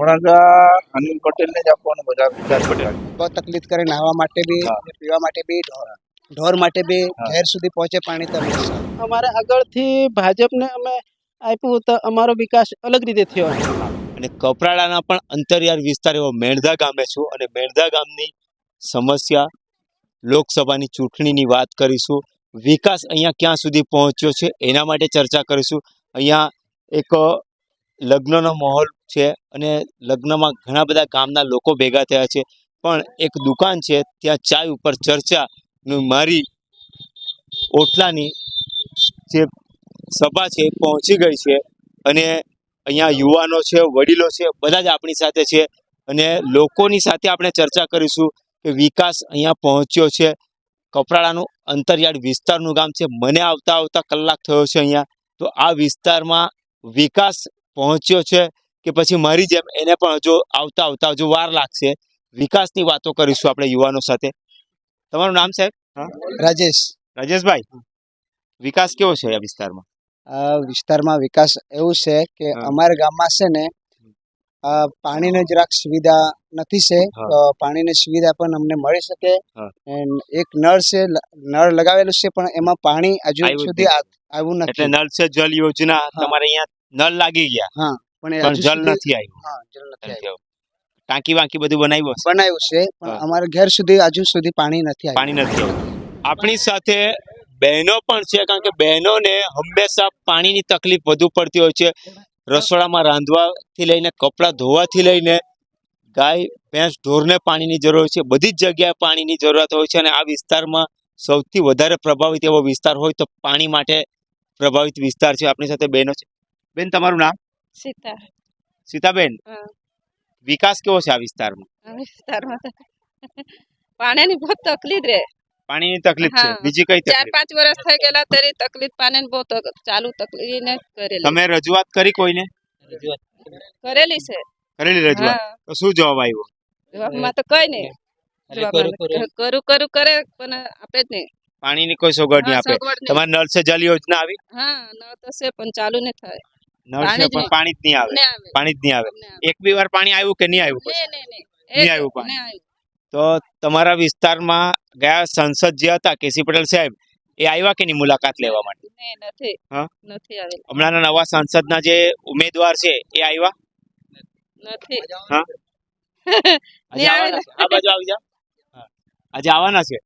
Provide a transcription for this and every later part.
હમણાં અનિલ પટેલ જ આપવાનું બધા વિચાર પટેલ. બહુ તકલીફ કરે નાહવા માટે બી પીવા માટે બી ઢોર. ઢોર માટે બી ઘેર સુધી પહોંચે પાણી તો. અમારે આગળથી ભાજપને અમે આપ્યું તો અમારો વિકાસ અલગ રીતે થયો. અને કપરાડાના પણ અંતરિયાળ વિસ્તાર એવો મેણધા ગામે છું અને મેણધા ગામની સમસ્યા લોકસભાની ચૂંટણીની વાત કરીશું. વિકાસ અહીંયા ક્યાં સુધી પહોંચ્યો છે, એના માટે ચર્ચા કરીશું. અહીંયા એક લગ્નનો માહોલ છે અને લગ્નમાં ઘણા બધા ગામના લોકો ભેગા થયા છે. પણ એક દુકાન છે, ત્યાં ચાય ઉપર ચર્ચાનું મારી ઓટલાની જે સભા છે, પહોંચી ગઈ છે અને અહીંયા યુવાનો છે, વડીલો છે, બધા જ આપણી સાથે છે અને લોકોની સાથે આપણે ચર્ચા કરીશું કે વિકાસ અહીંયા પહોંચ્યો છે કપરાડાનું અંતરિયાળ વિસ્તારનું ગામ છે. મને આવતા આવતા કલાક થયો છે અહીંયા. તો આ વિસ્તારમાં વિકાસ પહોંચ્યો છે કે પછી મારી જેમ એને પણ હજુ આવતા આવતા હજુ વાર લાગશે. વિકાસની વાતો કરીશું આપણે યુવાનો સાથે. તમારું નામ સાહેબ? રાજેશ. રાજેશભાઈ વિકાસ કેવો છે આ વિસ્તારમાં? આ વિસ્તારમાં વિકાસ એવું છે કે અમારા ગામમાં છે ને પાણીની જરાક સુવિધા નથી છે. તો પાણીની સુવિધા પણ અમને મળી શકે. એક નળ છે નળ લગાવેલું છે પણ એમાં પાણી હજુ સુધી આવ્યું નથી. એટલે નળ છે જલ યોજના. તમારે અહીંયા નળ લાગી ગયા. હા પણ જલ નથી આવ્યું. હા, જલ નથી આવ્યું. ટાંકી વાંકી બધું બનાવ્યું બનાવ્યું છે પણ અમારે ઘેર સુધી હજુ સુધી પાણી નથી આવ્યું. પાણી નથી આપણી સાથે બહેનો પણ છે કારણ કે બહેનોને હંમેશા પાણીની તકલીફ વધુ પડતી હોય છે. રસોડામાં રાંધવાથી લઈને કપડાં ધોવાથી લઈને ગાય ભેંસ ઢોરને પાણીની જરૂર છે. બધી જ જગ્યાએ પાણીની જરૂરત હોય છે અને આ વિસ્તારમાં સૌથી વધારે પ્રભાવિત એવો વિસ્તાર હોય તો પાણી માટે પ્રભાવિત વિસ્તાર છે. આપણી સાથે બહેનો છે. બેન તમારું નામ? સીતા. સીતાબેન? વિકાસ કેવો છે આ વિસ્તારમાં? વિસ્તારમાં પાણીની બહુ તકલીફ રે. પાણીની તકલીફ છે. બીજી કઈ ચાર પાંચ વર્ષ થઈ ગયેલા તેરી તકલીફ પાણી બહુ ચાલુ તકલીફ ને કરેલી. તમે રજૂઆત કરી કોઈને? કરેલી છે. કરેલી રજૂઆત? તો શું જવાબ આવ્યો? જવાબમાં તો કઈ નહીં. કરું કરું. કરે પણ આપે જ નહીં. પાણીની કોઈ સગવડ નહીં આપે. તમારે નળ સે જલ યોજના આવી? હા ન તો છે પણ ચાલુ નહીં થાય. નળ છે પણ પાણી જ નહીં આવે. પાણી જ નહીં આવે. એક બી વાર પાણી આવ્યું કે નહીં આવ્યું નહીં, નહીં, નહીં. નહીં એ આવ્યું પાણી. તો તમારા વિસ્તારમાં ગયા સંસદ જે હતા કેસી પટેલ સાહેબ એ આવ્યા કે નહીં મુલાકાત લેવા માટે? નહીં, નથી. હા? નથી આવેલ હમણાંના નવા સંસદના જે ઉમેદવાર છે એ આવ્યા? નથી. હા? આજે આવવાના છે? આવી જાઓ. આજે આવવાના છે?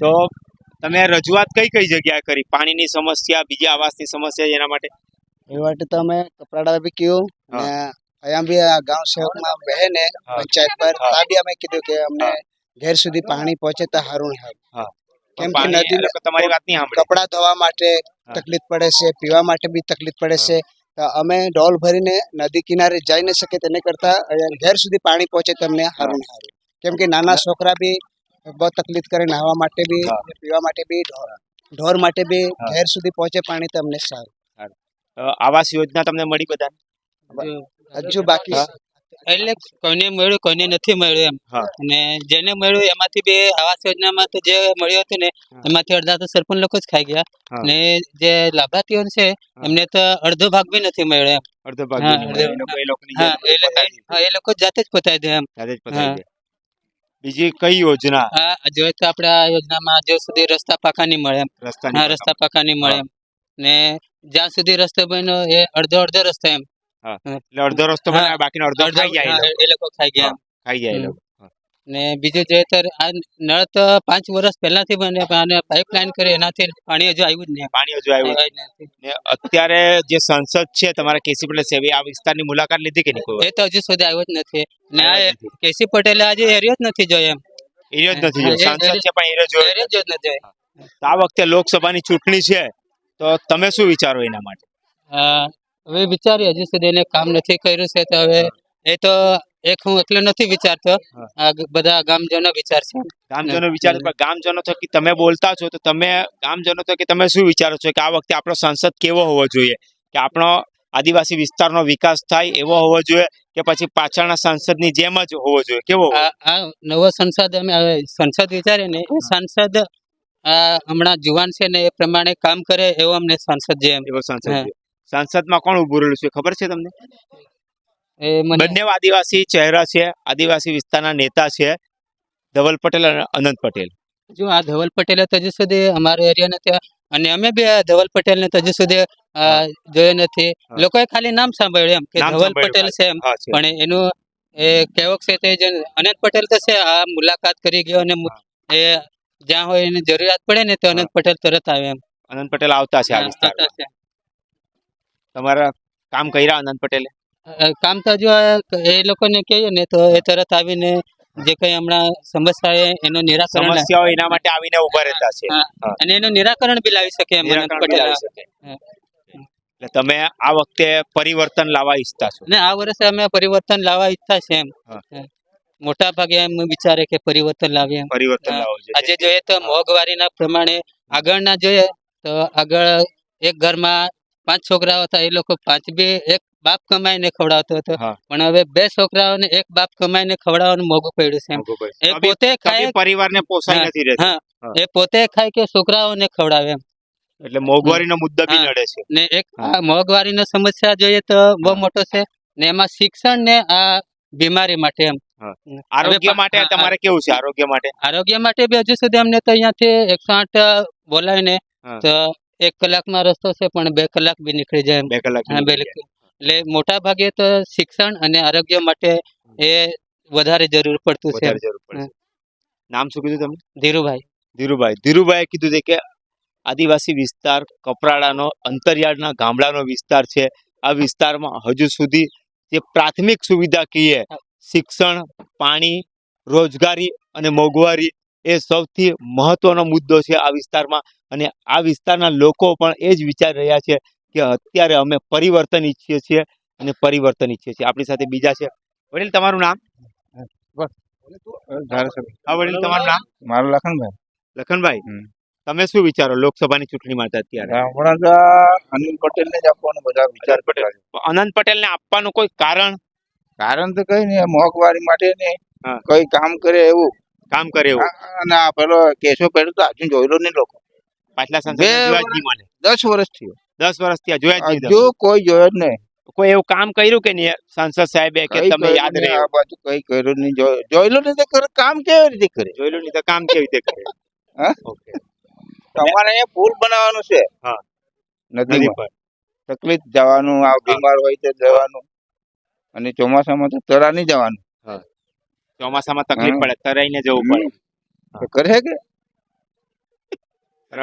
તો તમે રજૂઆત કઈ કઈ જગ્યાએ કરી? પાણીની સમસ્યા બીજી આવાસની સમસ્યા એના માટે? એ માટે તમે કપરાડા બી કયું અહીંયા બી આ ગામ સેવકમાં બહેને પંચાયત પર. ત્યાં અમે કીધું કે અમને ઘેર સુધી પાણી પહોંચે તો સારું હા. કેમ કે નદી તમારી વાત નહીં કપડાં ધોવા માટે તકલીફ પડે છે પીવા માટે બી તકલીફ પડે છે. તો અમે ડોલ ભરીને નદી કિનારે જઈ ન શકે તેને કરતા અહીંયા ઘેર સુધી પાણી પહોંચે તમને સારું સારું કેમ કે નાના છોકરા બી બહુ તકલીફ કરે નાહવા માટે બી પીવા માટે બી ઢોર ઢોર માટે બી ઘેર સુધી પહોંચે પાણી તમને સારું. આવાસ યોજના તમને મળી બધા હજુ બાકી એટલે કોઈને મળ્યું કોઈને નથી મળ્યું એમ. અને જેને મળ્યું એમાંથી બે આવાસ યોજનામાં તો જે મળ્યું હતું ને એમાંથી અડધા તો સરપંચ લોકો જ ખાઈ ગયા. અને જે લાભાર્થીઓ છે એમને તો અડધો ભાગ બી નથી મળ્યો એમ. અડધો ભાગ. એ લોકો- હા એ જાતે જ પતાવી દે એમ. જાતે જ પતાવી દે. બીજી કઈ યોજના? હા જો તો આપણે આ યોજનામાં જો સુધી રસ્તા પાકા નહીં મળે એમ. રસ્તા રસ્તા પાકા નહીં મળે એમ. ને જ્યાં સુધી રસ્તો બન્યો એ અડધો અડધો રસ્તો એમ. એટલે અડધો રસ્તો હા. બનાવે બાકીનો અડધો ખાઈ જાય એ લોકો. એ લોકો ખાઈ ગયા ખાઈ જાય એ લોકો ને બીજું જોઈએ તો આ નળ તો પાંચ વર્ષ પહેલાથી બને પણ આને પાઇપલાઇન કરી એનાથી પાણી હજુ આવ્યું જ નહીં. પાણી હજુ આવ્યું નથી. ને અત્યારે જે સંસદ છે તમારા કેસી પટેલ સાહેબ એ આ વિસ્તારની મુલાકાત લીધી કે નહીં કોઈ એ તો હજુ સુધી આવ્યો જ નથી. ને આ જ. કેસી પટેલે આજે એરિયો જ નથી જોયો એમ. એરિયો જ નથી જોયો. સંસદ છે પણ એરિયો જોયો એરિયો જ નથી. જોયો. તો આ વખતે લોકસભાની ચૂંટણી છે તો તમે શું વિચારો એના માટે? આ હવે વિચાર્યું હજુ સુધી એને કામ નથી કર્યું છે તો હવે એ તો એક હું એટલે નથી વિચારતો. બધા ગામજનો વિચારશે ગામજનો વિચાર ગામજનો તો તમે બોલતા છો તો તમે ગામજનો થકી તમે શું વિચારો છો કે આ વખતે આપણો સંસદ કેવો હોવો જોઈએ? કે આપણો આદિવાસી વિસ્તારનો વિકાસ થાય એવો હોવો જોઈએ કે પછી પાછળના સંસદની જેમ જ હોવો જોઈએ? કેવો આ નવો સંસદ અમે સંસદ વિચારીએ ને એ સંસદ હમણાં જુવાન છે ને એ પ્રમાણે કામ કરે એવો અમને સાંસદ જેમ. એવો સાંસદ. છે. સંસદમાં કોણ ઉભું રહેલું છે? ખબર છે તમને? બંને આદિવાસી ચહેરા છે આદિવાસી વિસ્તારના નેતા છે ધવલ પટેલ અને અનંત પટેલ. જો આ ધવલ પટેલે હજુ સુધી અમારા એરિયાને ત્યાં અને અમે બે ધવલ પટેલને હજુ સુધી જોયો નથી. લોકોએ ખાલી નામ સાંભળ્યું એમ કે ધવલ પટેલ છે એમ. પણ એનું એ કેવક છે તે અનંત પટેલ તો છે આ મુલાકાત કરી ગયો અને એ જ્યાં હોય એની જરૂરિયાત પડે ને તો અનંત પટેલ તરત આવે એમ. અનંત પટેલ આવતા છે આ વિસ્તારમાં. તમારા કામ કર્યા આનંદ પટેલે? કામ તો જો એ લોકોને કહીએ ને તો એ તરત આવીને જે કઈ હમણાં સમસ્યા એનો એનું નિરાકરણ. સમસ્યાઓ એના માટે આવીને ઊભા રહેતા છે. અને એનું નિરાકરણ બી લાવી શકે એમ આનંદ પટેલ. એટલે તમે આ વખતે પરિવર્તન લાવવા ઈચ્છતા છો? ને આ વર્ષે અમે પરિવર્તન લાવવા ઈચ્છતા છે એમ. મોટા ભાગે એમ વિચારે કે પરિવર્તન લાવીએ પરિવર્તન. લાવવું આજે જોઈએ જોઈએ તો મોંઘવારીના પ્રમાણે આગળના જોઈએ તો આગળ એક ઘરમાં પાંચ છોકરાઓ હતા એ લોકો પાંચ બે એક બાપ કમાઈને ખવડાવતો હતો. પણ હવે બે છોકરાઓને એક બાપ કમાઈને ખવડાવવાનું મોંઘું પડ્યું છે. એ પોતે ખાય પરિવારને પોસાય નથી રહેતો. હા. એ પોતે ખાય કે છોકરાઓને ખવડાવે એમ. એટલે મોંઘવારીનો મુદ્દો બી. નડે છે. ને એક. આ મોંઘવારીનો સમસ્યા જોઈએ તો બહુ મોટો છે ને એમાં શિક્ષણ ને આ બીમારી માટે એમ. આરોગ્ય માટે તમારે કેવું છે આરોગ્ય માટે? આરોગ્ય માટે બી હજુ સુધી અમને તો અહીંયાથી એકસો આઠ બોલાવીને. તો એક કલાકમાં રસ્તો છે પણ બે કલાક બી નીકળી જાય બે કલાક બે એટલે મોટા ભાગે તો શિક્ષણ અને આરોગ્ય માટે એ વધારે જરૂર પડતું છે નામ શું કીધું તમે ધીરુભાઈ. ધીરુભાઈ. ધીરુભાઈ કીધું છે કે આદિવાસી વિસ્તાર કપરાડાનો અંતરિયાળના ગામડાનો વિસ્તાર છે. આ વિસ્તારમાં હજુ સુધી જે પ્રાથમિક સુવિધા કહીએ શિક્ષણ પાણી રોજગારી અને મોંઘવારી એ સૌથી મહત્વનો મુદ્દો છે આ વિસ્તારમાં. અને આ વિસ્તારના લોકો પણ એ જ વિચારી રહ્યા છે કે અત્યારે અમે પરિવર્તન ઈચ્છીએ છીએ અને પરિવર્તન ઈચ્છીએ છીએ. આપણી સાથે બીજા છે. વડીલ તમારું નામ? હા વડીલ તમારું નામ? મારું લખનભાઈ. લખનભાઈ તમે શું વિચારો? લોકસભાની ચૂંટણી માટે અત્યારે? હમણાં અનિલ પટેલ ને જ આપવાનો બધા વિચાર પટેલ. અનંત પટેલ ને આપવાનું કોઈ કારણ? કારણ તો કઈ નહીં. મોંઘવારી માટે ને કઈ કામ કરે એવું. કામ કરે એવું. અને આ પેલો કેશો પેલો તો હજુ જોયેલો નહીં લોકો. પાછલા સંસદ બે જોયા જ નહીં મને. દસ વર્ષ દસ વર્ષથી આ જોયા જ નહીં હજુ કોઈ જોયો જ નહીં. કોઈ એવું કામ કર્યું કે નહીં સાંસદ સાહેબે કે તમે યાદ રહે? આ બાજુ કઈ કર્યું નહીં. જોયેલું નહીં તો કરે કામ કેવી રીતે કરે? જોયેલું નહીં તો કામ કેવી રીતે કરે? હા? ઓકે. તમારે અહીંયા પુલ બનાવવાનું છે? હા. નદી નદી પર તકલીફ જવાનું આ બીમાર હોય તો જવાનું. અને ચોમાસામાં તો તરા નહીં જવાનું. ચોમાસામાં તકલીફ પડે તરાઈને જવું પડે. કરે કે?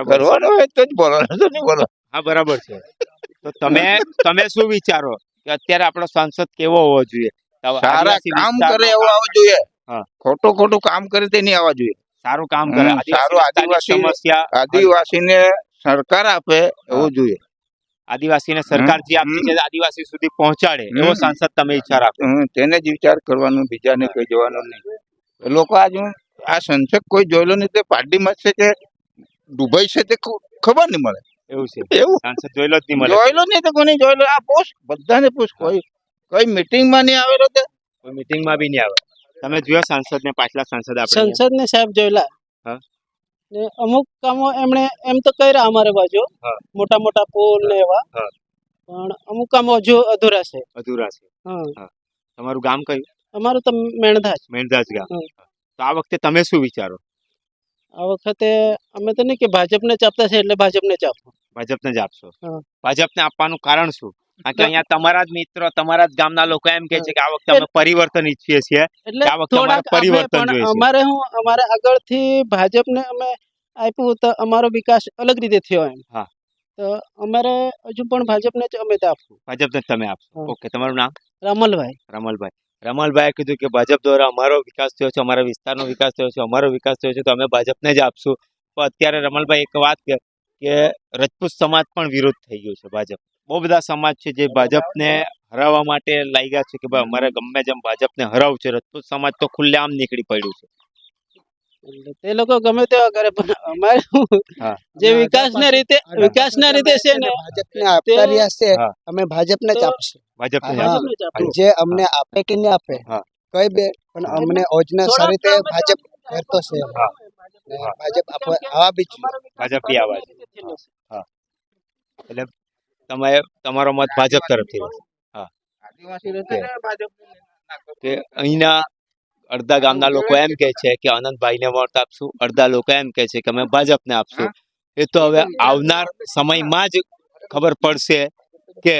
કરવાનો હોય તો જ બોલવાનું તો નહીં બોલો. હા બરાબર છે. તો તમે તમે શું વિચારો કે અત્યારે આપણો સાંસદ કેવો હોવો જોઈએ? સારા કામ કરે એવો આવવો જોઈએ. ખોટું ખોટું કામ કરે તે નહીં આવવા જોઈએ. સારું કામ કરે. સારું આદિવાસી- સમસ્યા આદિવાસીને સરકાર આપે એવું જોઈએ. આદિવાસીને સરકાર જે આપતી છે આદિવાસી સુધી પહોંચાડે એવો સાંસદ તમે ઈચ્છા રાખો તેને જ વિચાર કરવાનો બીજાને કઈ જવાનું નહીં. લોકો આજ આ સંસદ કોઈ જોયેલો નહીં તે પાર્ટીમાં છે કે દુબઈ છે તે ખબર નહીં મળે. એવું છે. એવું? સાંસદ જોયેલો જ નહીં મળે. જોયેલો નહીં તો કોને જોયેલો? આ પોસ્ટ બધાને પૂછ કોઈ કઈ મીટિંગમાં નહીં આવેલો તે. કોઈ મીટિંગમાં બી નહીં આવે. તમે જોયો સાંસદ ને પાછલા સાંસદ આપણે સંસદ ને સાહેબ જોયેલા. ને અમુક કામો એમણે એમ તો કર્યા અમારે બાજુ. મોટા મોટા પુલ ને એવા. પણ અમુક કામો હજુ અધૂરા છે. અધૂરા છે. તમારું ગામ કયું? અમારું તો મેણધાજ. મેણધાજ ગામ. તો આ વખતે તમે શું વિચારો? આ વખતે અમે તો નહીં કે ભાજપને જ આપતા છે એટલે ભાજપને જ આપો. ભાજપને જ આપશો. ભાજપને આપવાનું કારણ શું? કારણ કે અહીંયા તમારા જ મિત્રો તમારા જ ગામના લોકો એમ કે છે કે આ વખતે અમે પરિવર્તન ઈચ્છીએ છીએ. એટલે આ વખતે અમારે પરિવર્તન જોઈએ છે. અમારે હું અમારે આગળથી ભાજપને અમે આપ્યું તો અમારો વિકાસ અલગ રીતે થયો એમ. હા. તો અમારે હજુ પણ ભાજપને જ અમે આપશું. ભાજપને તમે આપશો. ઓકે તમારું નામ? રમલભાઈ. રમલભાઈ. રમલભાઈએ કીધું કે ભાજપ દ્વારા અમારો વિકાસ થયો છે અમારા વિસ્તારનો વિકાસ થયો છે અમારો વિકાસ થયો છે તો અમે ભાજપને જ આપશું. પણ અત્યારે રમલભાઈ એક વાત કે રજપૂત સમાજ પણ વિરોધ થઈ ગયો છે ભાજપ. બહુ બધા સમાજ છે જે ભાજપને હરાવવા માટે લાગ્યા છે કે ભાઈ અમારે ગમે જેમ ભાજપને હરાવવું છે રજપૂત સમાજ તો ખુલ્લેઆમ નીકળી પડ્યું છે. તે લોકો ગમે તેવા કરે પણ અમારે. જે વિકાસના રીતે વિકાસના રીતે છે ને ભાજપને આપતા રહ્યા છે અમે ભાજપને જ આપશે. ભાજપને જ અમને આપે કે નહીં આપે હા. કઈ બે પણ અમને યોજના સારી રીતે ભાજપ કરતો છે. ભાજપ આવા બી ભાજપ બી આવા એટલે તમે તમારો મત ભાજપ તરફથી. કે અહીંના અડધા ગામના લોકો એમ કે છે કે અનંતભાઈને વોટ આપશું. અડધા લોકો એમ કે છે કે અમે ભાજપને આપશું. એ તો હવે આવનાર સમયમાં જ ખબર પડશે કે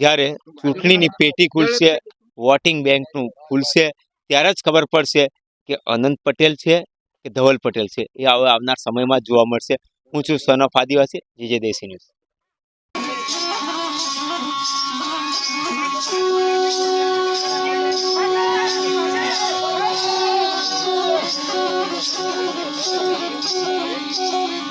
જ્યારે ચૂંટણીની પેટી ખુલશે વોટિંગ બેંકનું ખુલશે ત્યારે જ ખબર પડશે કે અનંત પટેલ છે કે ધવલ પટેલ છે. એ હવે આવનાર સમયમાં જ જોવા મળશે. હું છું સન ઓફ આદિવાસી જે જે દેશી ન્યૂઝ